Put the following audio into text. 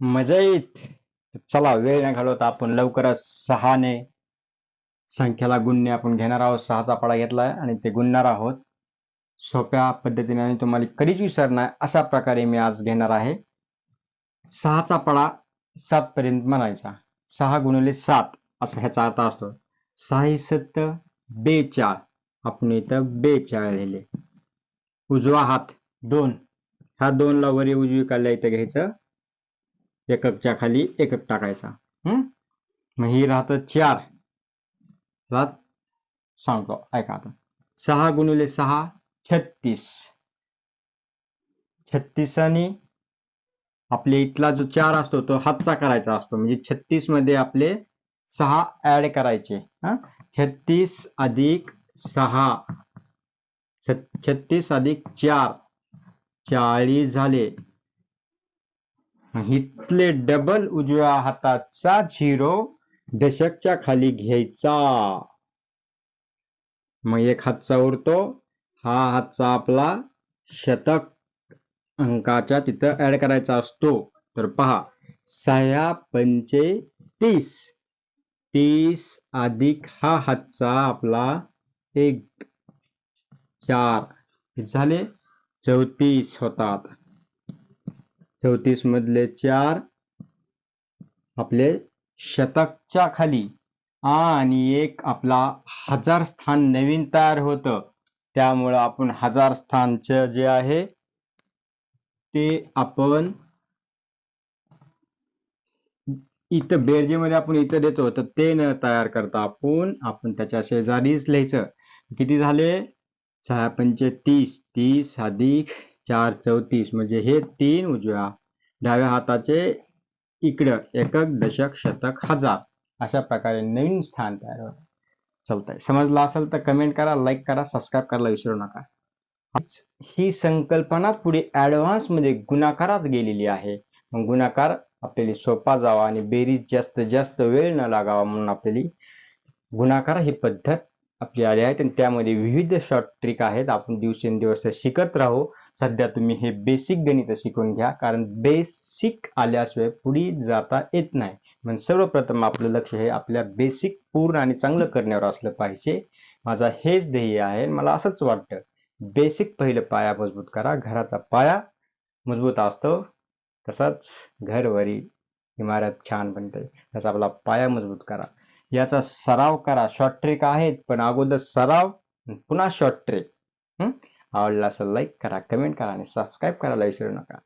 मजा येत चला वेळ न घालवता आपण. लवकरच सहाने संख्याला गुणणे आपण घेणार आहोत. सहाचा पाडा घेतलाय आणि ते गुणणार आहोत. सोप्या पद्धतीने आणि तुम्हाला कधीच विसरणार अशा प्रकारे मी आज घेणार आहे. सहाचा पाडा सात पर्यंत म्हणायचा. सहा गुणिले सात असा ह्याचा अर्थ असतो. सहा ही सत्त बेचाळ आपण इथं बेचाळ लिहिले. उजवा हात दोन. ह्या दोनला वरी उजवी काढल्या इथं घ्यायचं. एककच्या खाली एकक टाकायचा. हम्म मग ही राहतं चार. राहत? सांगतो ऐका आता. सहा गुणिले सहा छत्तीस. छत्तीसाने आपले इथला जो चार असतो तो हातचा करायचा असतो. म्हणजे छत्तीसमध्ये आपले सहा ऍड करायचे. हा? छत्तीस अधिक सहा. छत्तीस अधिक चार. चाळीस झाले. इथले डबल उजव्या हाताचा झिरो दशकच्या खाली घ्यायचा. मग एक हातचा उरतो. हा हातचा आपला शतक अंकाच्या तिथं ऍड करायचा असतो. तर पहा सहा पंचे तीस. तीस अधिक हा हातचा आपला एक चार. झाले चौतीस होतात. चौतीस मधले चार आपले शतकच्या खाली. आणि एक आपला हजार स्थान नवीन तयार होतं. त्यामुळं आपण हजार स्थानचं जे आहे ते आपण इथं बेरजेमध्ये आपण इथं देतो. तर ते न तयार करता आपण आपण त्याच्या शेजारीच लिहायचं. किती झाले? सहा पंचे तीस. तीस अधिक चार चौतीस म्हणजे हे तीन उजव्या डाव्या हाताचे इकडं एकक दशक शतक हजार अशा प्रकारे नवीन स्थान तयार होतं. चालतंय समजलं असेल तर कमेंट करा लाईक करा सबस्क्राईब करायला विसरू नका. ही संकल्पना पुढे ऍडव्हान्समध्ये गुणाकारात गेलेली आहे. मग गुणाकार आपल्याला सोपा जावा आणि बेरीज जास्त जास्त वेळ न लागावा म्हणून आपल्याला गुणाकार ही पद्धत आपली आली आहे. आणि त्यामध्ये विविध शॉर्ट ट्रिक आहेत. आपण दिवसेंदिवस शिकत राहू. सध्या तुम्ही हे बेसिक गणित शिकून घ्या कारण बेसिक आल्याशिवाय पुढे जाता येत नाही. म्हणून सर्वप्रथम आपलं लक्ष हे आपल्या बेसिक पूर्ण आणि चांगलं करण्यावर असलं पाहिजे. माझा हेच ध्येय आहे मला असंच वाटतं. बेसिक पहिलं पाया मजबूत करा घराचा पाया मजबूत असतो. तसाच घरवरी इमारत छान बनते. त्याचा आपला पाया मजबूत करा. याचा सराव करा. शॉर्ट ट्रेक आहेत पण अगोदर सराव पुन्हा शॉर्ट ट्रिक आवडला असेल लाईक करा कमेंट करा आणि सबस्क्राईब करायला विसरू नका.